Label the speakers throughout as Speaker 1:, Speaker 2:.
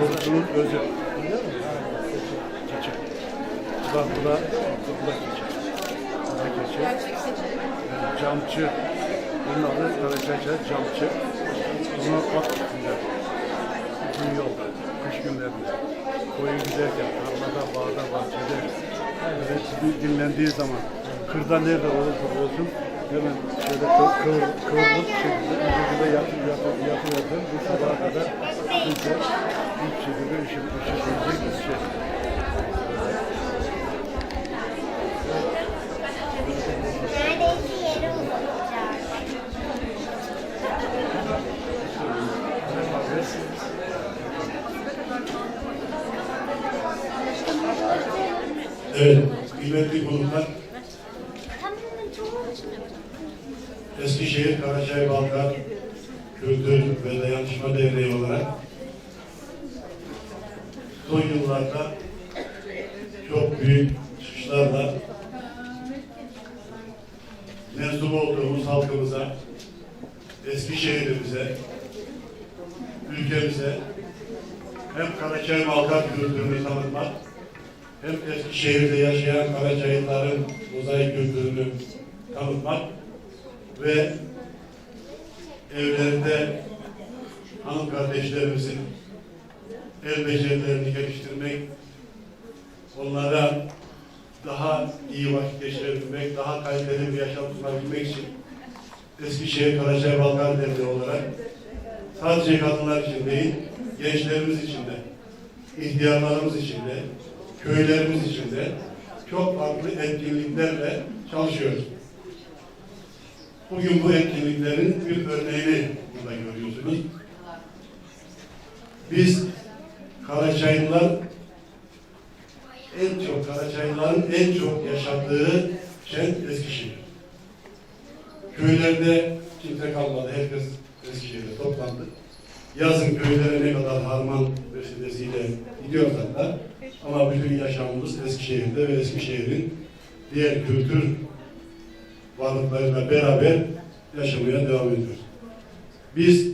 Speaker 1: Korkunun özü. Keçe. Bu da, bu da, bu da keçe. Bu da keçe. Ee, camçı. Bunun adı Karacaca Camçı. Bunu at üstünde. Uzun yolda. Kış günlerinde. Koyu giderken, tarlada, bağda, bahçede. Evet, dinlendiği zaman. Kırda nerede olursa olsun hemen şöyle kıvırlık şekilde vücuda yatır yatır yatır yatır bu sabaha kadar
Speaker 2: iyice
Speaker 3: Evet, kıymetli bulunlar, Karaçaylıların mozaik kültürünü tanıtmak ve evlerinde hanım kardeşlerimizin el becerilerini geliştirmek, onlara daha iyi vakit geçirebilmek, daha kaliteli bir yaşam sunabilmek için Eskişehir Karaçay Balkan Derneği olarak sadece kadınlar için değil, gençlerimiz için de, ihtiyarlarımız için de, köylerimiz için de çok farklı etkinliklerle çalışıyoruz. Bugün bu etkinliklerin bir örneğini burada görüyorsunuz. Biz Karaçaylılar en çok Karaçaylıların en çok yaşadığı kent Eskişehir. Köylerde kimse kalmadı. Herkes Eskişehir'e toplandı. Yazın köylere ne kadar harman vesilesiyle gidiyorsak da ama bütün yaşamımız Eskişehir'de ve Eskişehir'in diğer kültür varlıklarıyla beraber yaşamaya devam ediyoruz. Biz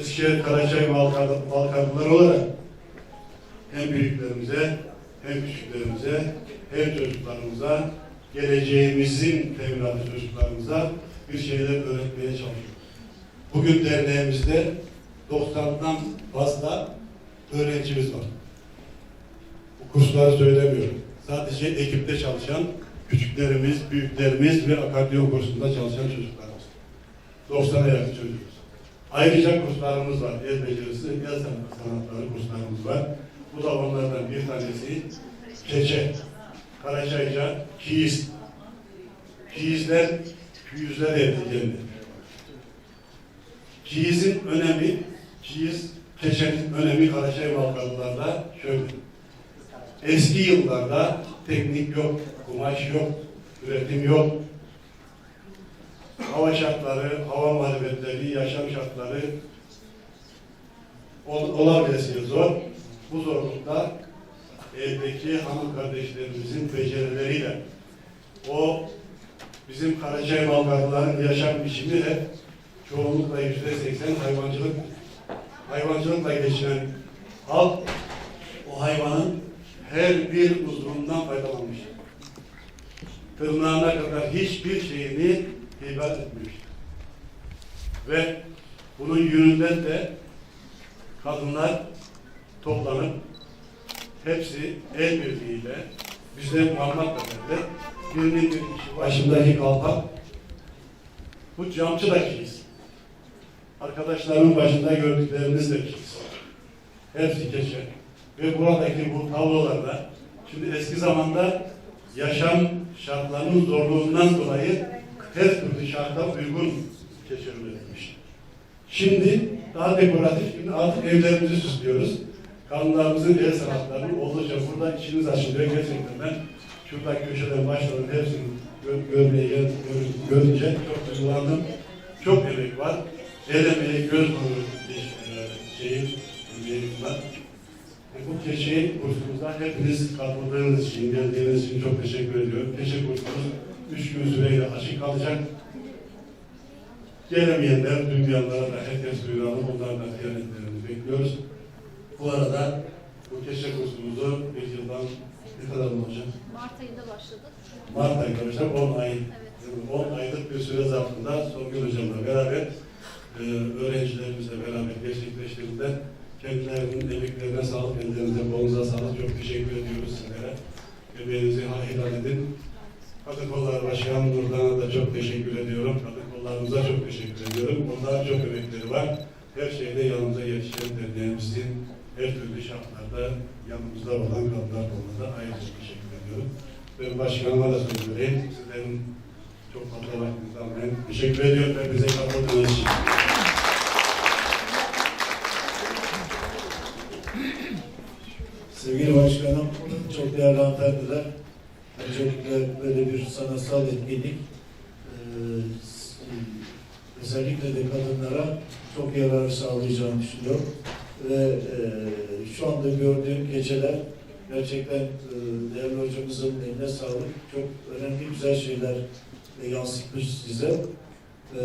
Speaker 3: Eskişehir Karaçay Balkan- Balkanlılar olarak hem büyüklerimize hem küçüklerimize hem çocuklarımıza geleceğimizin teminatı çocuklarımıza bir şeyler öğretmeye çalışıyoruz. Bugün derneğimizde 90'dan fazla öğrencimiz var. Kursları söylemiyorum. Sadece ekipte çalışan küçüklerimiz, büyüklerimiz ve akordeon kursunda çalışan çocuklarımız. 90'a yakın çocuğumuz. Ayrıca kurslarımız var. El becerisi, el sanatları kurslarımız var. Bu da onlardan bir tanesi. Keçe, Karaçayca, Kiiz. Kiizler, Küyüzler etkileniyor. Kiiz'in önemi, Kiiz, Keçe'nin önemi Karaçay Balkanlar'da şöyle. Eski yıllarda teknik yok, kumaş yok, üretim yok. Hava şartları, hava muhalefetleri, yaşam şartları ol, olabilesi zor. Bu zorlukta evdeki hanım kardeşlerimizin becerileriyle o bizim Karaçay Balkanlıların yaşam biçimi de çoğunlukla yüzde seksen hayvancılık hayvancılıkla geçinen halk o hayvanın her bir uzvundan faydalanmış. Tırnağına kadar hiçbir şeyini hibat etmemiş. Ve bunun yönünden de kadınlar toplanıp hepsi el birliğiyle bizden parmak kadar birinin bir kişi başındaki kalpak bu camcı da kiyiz. Arkadaşlarımın başında gördükleriniz de kiyiz. Hepsi keçe. Ve buradaki bu tablolarda şimdi eski zamanda yaşam şartlarının zorluğundan dolayı her türlü şarta uygun keçe üretilmiş. Şimdi daha dekoratif, şimdi artık evlerimizi süslüyoruz. Kadınlarımızın el sanatlarını oldukça burada içiniz açılıyor gerçekten ben şurada köşeden başladım hepsini gör, görmeye gör- görünce çok duygulandım. Çok emek var. El emeği, göz nuru e, şeyin emeği var. E, bu keçeyi kursumuzda hepiniz katıldığınız için, geldiğiniz için çok teşekkür ediyorum. Keçe kursumuz üç gün süreyle açık kalacak. Gelemeyenler, duymayanlara da herkes duyuralım. Onların da ziyaretlerini bekliyoruz. Bu arada bu keçe kursumuzu bir yıldan ne kadar olacak?
Speaker 4: Mart ayında başladık.
Speaker 3: Mart ayı arkadaşlar 10 ay.
Speaker 4: Evet.
Speaker 3: 10 aylık bir süre zarfında Songül Hocam'la beraber e, öğrencilerimizle beraber gerçekleştirilden kendilerinin emeklerine sağlık, ellerinize, kolunuza sağlık. Çok teşekkür ediyoruz sizlere. Emeğinizi helal edin. Kadın Kolları Başkanı Nurdan'a da çok teşekkür ediyorum. Kadın kollarımıza çok teşekkür ediyorum. Onların çok emekleri var. Her şeyde yanımıza yetişen derneğimizin her türlü şartlarda yanımızda olan kadınlar kolunda ayrıca teşekkür ediyorum. Ben başkanıma da söz vereyim. Sizlerin çok fazla vaktinizi almayın. Teşekkür ediyorum hepinize katıldığınız için.
Speaker 5: Çok değerli hanımefendiler, öncelikle böyle bir sanatsal etkinlik eee, s- özellikle de kadınlara çok yararı sağlayacağını düşünüyorum. Ve eee, şu anda gördüğüm geceler gerçekten eee, değerli hocamızın eline sağlık. Çok önemli güzel şeyler e, yansıtmış size. Eee,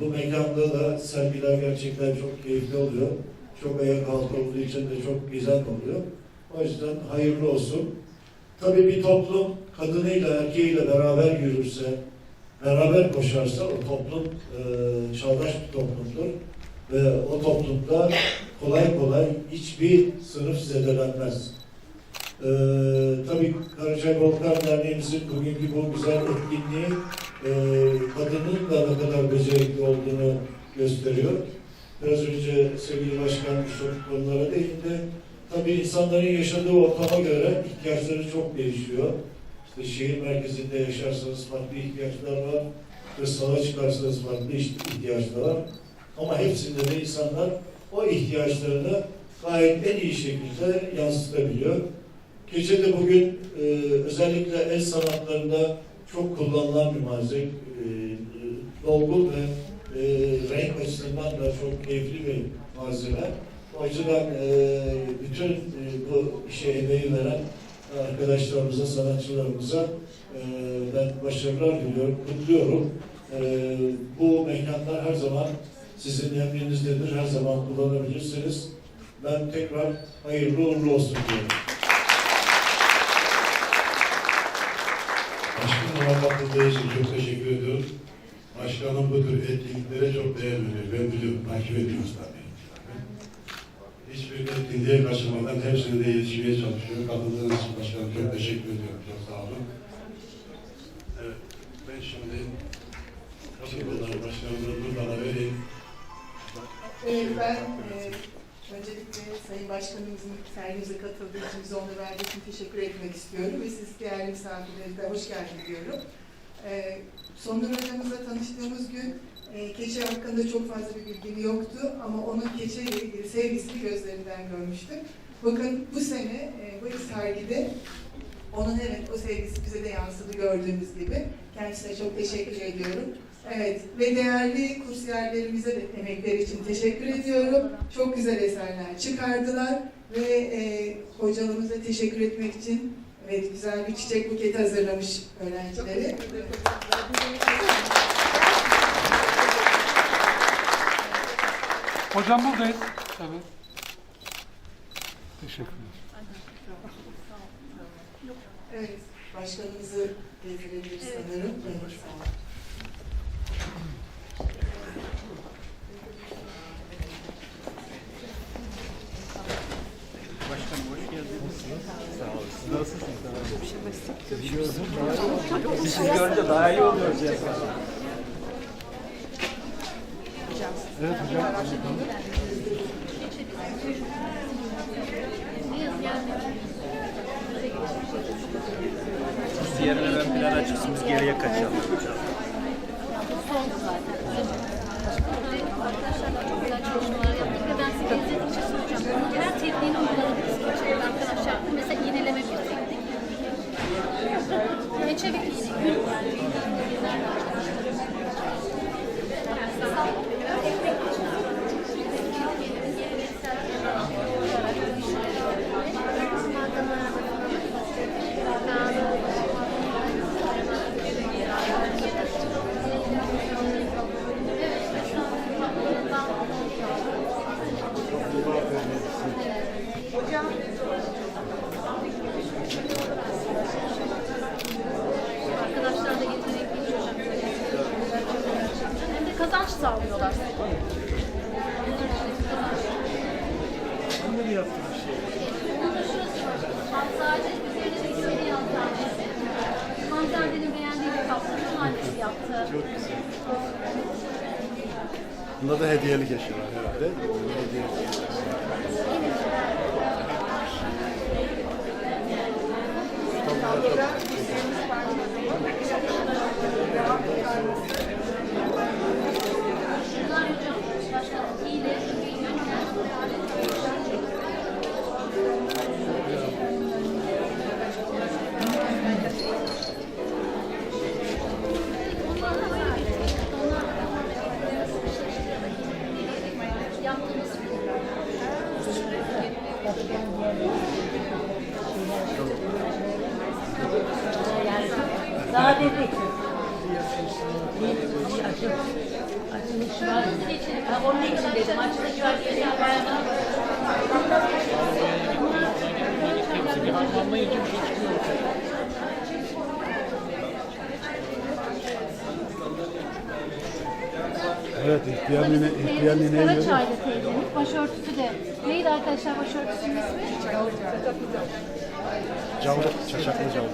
Speaker 5: bu mekanda da sergiler gerçekten çok keyifli oluyor. Çok ayak altı olduğu için de çok güzel oluyor. O yüzden hayırlı olsun. Tabii bir toplum kadınıyla erkeğiyle beraber yürürse, beraber koşarsa o toplum e, çağdaş bir toplumdur. Ve o toplumda kolay kolay hiçbir sınıf zedelenmez. E, tabii Karaçay Volkan Derneğimizin bugünkü bu güzel etkinliği e, kadının da ne kadar becerikli olduğunu gösteriyor. Biraz önce sevgili başkan şu konulara değindi. Tabii insanların yaşadığı ortama göre ihtiyaçları çok değişiyor. İşte şehir merkezinde yaşarsanız farklı ihtiyaçlar var. Kırsala çıkarsanız farklı ihtiyaçlar var. Ama hepsinde de insanlar o ihtiyaçlarını gayet en iyi şekilde yansıtabiliyor. Keçe de bugün e, özellikle el sanatlarında çok kullanılan bir malzeme. E, dolgun ve e, renk açısından da çok keyifli bir malzeme. O açıdan e, bütün e, bu işe emeği veren arkadaşlarımıza, sanatçılarımıza e, ben başarılar diliyorum, kutluyorum. E, bu mekanlar her zaman sizin emrinizdedir, her zaman kullanabilirsiniz. Ben tekrar hayırlı uğurlu olsun diyorum.
Speaker 3: Başkanıma katıldığı için çok teşekkür ediyorum. Başkanım bu tür etkinliklere çok değer veriyor. Ben biliyorum, takip ediyoruz tabii. Etkinliğe kaçırmadan hepsine de yetişmeye çalışıyor. Katıldığınız için başkanım çok teşekkür ediyorum. Çok sağ olun. Evet, ben şimdi Kadın Başkanımızı bana vereyim.
Speaker 6: Evet, ben e, öncelikle Sayın Başkanımızın sergimize katıldığı için, bize onu verdiği için teşekkür etmek istiyorum ve siz değerli misafirlerimize hoş geldin diyorum. E, Sondur hocamızla tanıştığımız gün e, keçi hakkında çok fazla bir bilgim yoktu ama onun keçiyle ilgili sevgisini gözlerinden görmüştüm. Bakın bu sene e, bu sergide onun evet o sevgisi bize de yansıdı gördüğünüz gibi. Kendisine çok teşekkür ediyorum. Evet ve değerli kursiyerlerimize de emekleri için teşekkür ediyorum. Çok güzel eserler çıkardılar ve e, hocalarımıza teşekkür etmek için evet güzel bir çiçek buketi hazırlamış öğrencileri.
Speaker 1: Hocam buradayız. Evet. Teşekkürler.
Speaker 6: Evet, başkanımızı gezdirebiliriz sanırım. Evet, sağ olun.
Speaker 7: Sizi görünce daha iyi oluyoruz
Speaker 1: Evet hocam.
Speaker 7: Siz yerine ön plana çıksın biz geriye kaçalım.
Speaker 4: Ben her tekniğini gerçekten arkadaşlar. Mesela iğneleme bir teknik. Ve çevik iğne, sağlıyorlar.
Speaker 7: Bunları şey.
Speaker 4: Var. Hanzade üzerine bir ismini yazdı annesi. Hanzade'nin beğendiği bir kapsülün annesi yaptı.
Speaker 1: Bunda da hediyelik eşya var herhalde. Hediyelik.
Speaker 6: Tabloda üzerimiz var. Devam çıkarması.
Speaker 4: Şunlar hocam. Başka iğne, Onlarla böyle bir teknik, onlarla yaptığımız
Speaker 8: Daha dedik. Açın. Açılış var. Ha, onun için dedim. Açılış var diye şey bayağı.
Speaker 1: Evet, ihtiyar nene, ihtiyar
Speaker 4: Teyzemiz
Speaker 1: neneyi görüyoruz.
Speaker 4: Karaçaylı teyzemiz. Başörtüsü de. Neydi arkadaşlar başörtüsünün ismi?
Speaker 1: Cavlı, çaçaklı cavlı.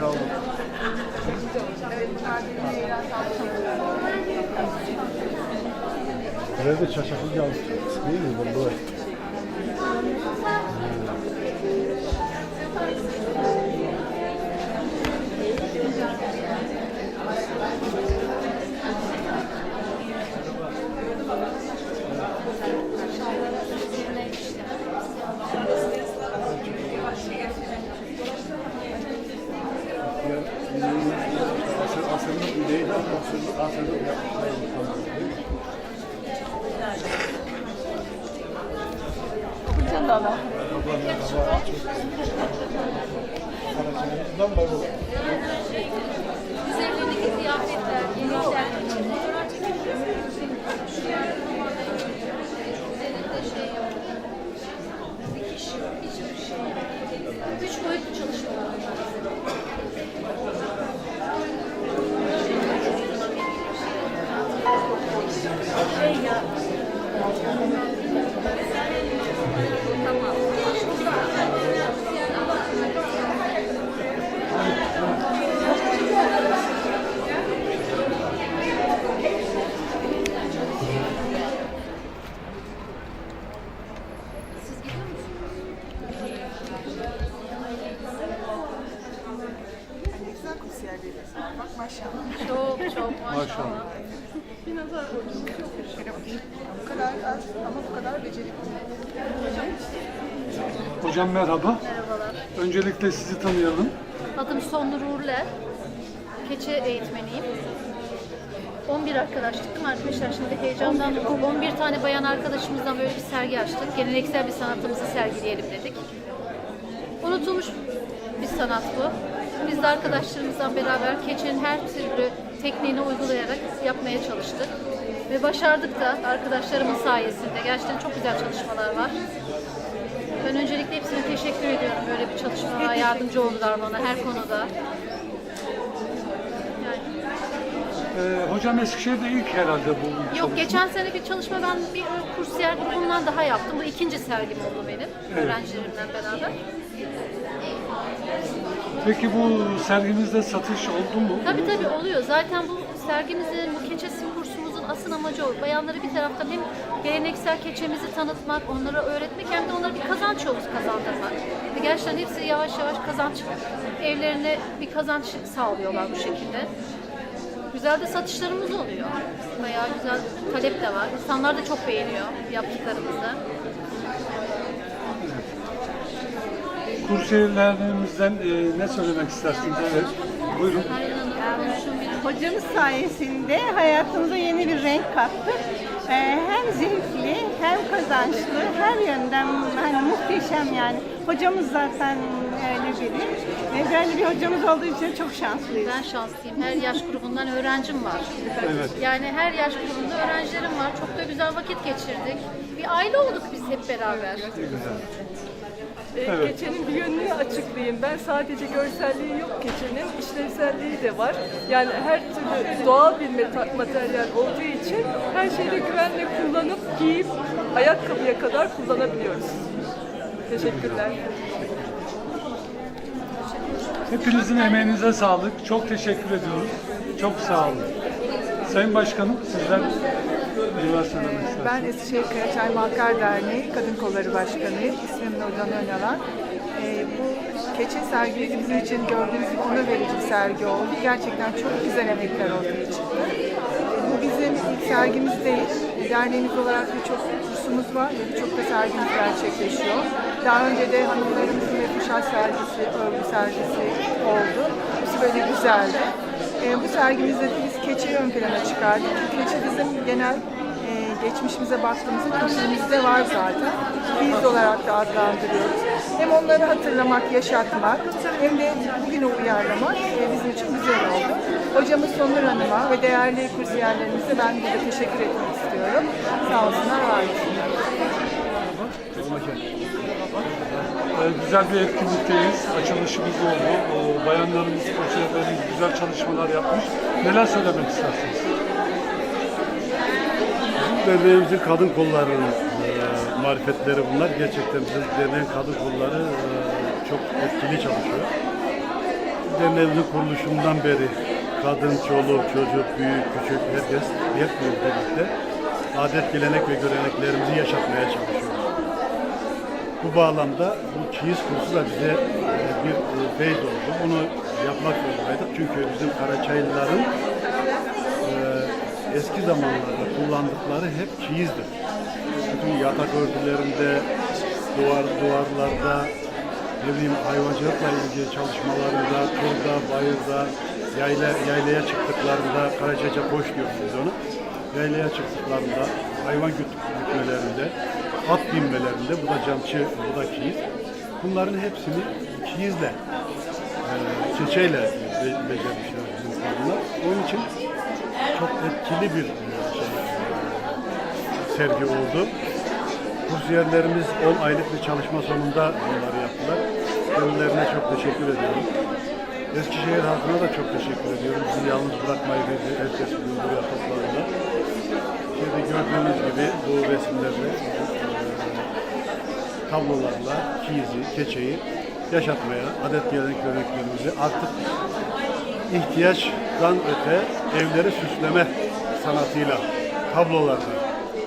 Speaker 1: Cavlı.
Speaker 6: Evet, kalbine eğlen tablosu.
Speaker 1: Nerede çaçaklı cavlı? Değil mi? Bu bu. Asır, asırlık neydi? Asırlık, asırlık yapmışlar. Değil mi? Ablam merhaba. Bundan var bu.
Speaker 4: Üzerlerindeki kıyafetler, yemekler. Fotoğraf çekiyoruz. Şu yerde Üzerinde şey yok. Dikiş yok. Hiçbir şey yok. Üç boyutlu çalışmalar.
Speaker 8: Şey ya.
Speaker 4: Tamam. Maşallah. Çok çok maşallah.
Speaker 1: Maşallah.
Speaker 9: Bu kadar az ama bu kadar becerikli.
Speaker 1: Hocam merhaba.
Speaker 4: Merhabalar.
Speaker 1: Öncelikle sizi tanıyalım.
Speaker 4: Adım Sonur Uğurler. Keçe eğitmeniyim. 11 arkadaşlık değil mi arkadaşlar? Şimdi heyecandan 11 tane bayan arkadaşımızdan böyle bir sergi açtık. Geleneksel bir sanatımızı sergileyelim dedik. Unutulmuş bir sanat bu. Biz de arkadaşlarımızla beraber keçenin her türlü tekniğini uygulayarak yapmaya çalıştık. Ve başardık da arkadaşlarımın sayesinde. Gerçekten çok güzel çalışmalar var. Ben öncelikle hepsine teşekkür ediyorum. Böyle bir çalışmaya yardımcı oldular bana her konuda.
Speaker 1: Ee, hocam Eskişehir'de ilk herhalde bu çalışma.
Speaker 4: yok geçen sene bir çalışma ben bir kursiyer grubundan daha yaptım. Bu ikinci sergim oldu benim. Öğrencilerimle beraber.
Speaker 1: Peki bu sergimizde satış oldu mu?
Speaker 4: Tabii tabii oluyor. Zaten bu sergimizin, bu keçesi kursumuzun asıl amacı o. Bayanları bir taraftan hem geleneksel keçemizi tanıtmak, onlara öğretmek hem de onlara bir kazanç yolu kazandırmak. Ve gerçekten hepsi yavaş yavaş kazanç, evlerine bir kazanç sağlıyorlar bu şekilde. Güzel de satışlarımız oluyor. Bayağı güzel talep de var. İnsanlar da çok beğeniyor yaptıklarımızı.
Speaker 1: Kursiyerlerimizden e, ne söylemek istersiniz? Evet. Buyurun.
Speaker 4: Aynen
Speaker 10: Hocamız sayesinde hayatımıza yeni bir renk kattı. Ee, hem zevkli, hem kazançlı, her yönden hani muhteşem yani. Hocamız zaten öyle biri. Ve böyle bir hocamız olduğu için çok şanslıyız.
Speaker 4: Ben şanslıyım. Her yaş grubundan öğrencim var.
Speaker 1: Evet.
Speaker 4: Yani her yaş grubunda öğrencilerim var. Çok da güzel vakit geçirdik. Bir aile olduk biz hep beraber.
Speaker 1: Güzel.
Speaker 11: Ee,
Speaker 1: Evet.
Speaker 11: Keçenin bir yönünü açıklayayım. Ben sadece görselliği yok keçenin, işlevselliği de var. Yani her türlü doğal bir materyal olduğu için her şeyi güvenle kullanıp giyip ayakkabıya kadar kullanabiliyoruz. Teşekkürler.
Speaker 1: Hepinizin emeğinize sağlık. Çok teşekkür ediyoruz. Çok sağ olun. Sayın Başkanım sizden?
Speaker 6: Ben Eskişehir Karaçay Malkar Derneği Kadın Kolları Başkanıyım. İsmim Nurdan Önalan. Ee, bu keçe sergisi bizim için gördüğünüz gibi onur verici bir sergi oldu. Gerçekten çok güzel emekler ortaya çıktı. Bu bizim ilk sergimiz değil. Derneğimiz olarak birçok kursumuz var ve birçok da sergimiz gerçekleşiyor. Daha önce de hanımlarımızın ve kuşak sergisi, örgü sergisi oldu. Hepsi böyle güzeldi. Ee, bu sergimizde keçeyi ön plana çıkardık. Çünkü keçe bizim genel e, geçmişimize baktığımızda kültürümüzde var zaten. Biz olarak da adlandırıyoruz. Hem onları hatırlamak, yaşatmak hem de bugüne uyarlamak e, bizim için güzel oldu. Hocamız Sonur Hanım'a ve değerli kursiyerlerimize ben burada teşekkür etmek istiyorum. Sağ olsunlar, var olsunlar.
Speaker 1: Ee, güzel bir etkinlikteyiz. Açılışımız oldu. Ee, bayanlarımız, kursiyerlerimiz güzel çalışmalar yapmış. Neler söylemek istersiniz?
Speaker 3: Derneğimizin kadın kollarının e, marifetleri bunlar. Gerçekten bizim derneğin kadın kolları e, çok etkili çalışıyor. Derneğimizin kuruluşundan beri kadın, çoluk, çocuk, büyük, küçük herkes hep birlikte adet, gelenek ve göreneklerimizi yaşatmaya çalışıyoruz. Bu bağlamda bu çeyiz kursu da bize e, bir e, feyiz oldu. Bunu yapmak zorundaydık. Çünkü bizim Karaçaylıların e, eski zamanlarda kullandıkları hep çeyizdir. Bütün yatak örtülerinde, duvar duvarlarda, ne bileyim hayvancılıkla ilgili çalışmalarında, kırda, bayırda, yayla, yaylaya çıktıklarında, Karaçayca koş diyoruz biz onu. Yaylaya çıktıklarında, hayvan güt- gütmelerinde, at binmelerinde, bu da camçı, bu da çeyiz. Bunların hepsini çeyizle, e, keçeyle be- becermişler bizim kadınlar. Onun için çok etkili bir şey, sergi oldu. Kursiyerlerimiz 10 aylık bir çalışma sonunda bunları yaptılar. Kendilerine çok teşekkür ediyorum. Eskişehir halkına da çok teşekkür ediyorum. Bizi yalnız bırakmayı bizi herkes bugün buraya. Şimdi gördüğünüz gibi bu resimlerde e, tablolarla çizi, keçeyi yaşatmaya, adet gelenek göreneklerimizi artık ihtiyaçtan öte evleri süsleme sanatıyla tablolarda,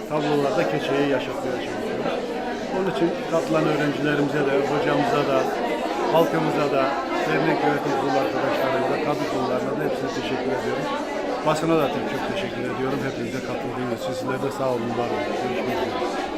Speaker 3: tablolarda keçeyi yaşatmaya çalışıyoruz. Onun için katılan öğrencilerimize de, hocamıza da, halkımıza da, dernek yönetim kurulu arkadaşlarımıza, kadın kollarına da hepsine teşekkür ediyorum. Basına da çok teşekkür ediyorum. Hepinize katıldığınız için. Sizlere de sağ olun, var olun. Görüşmek üzere.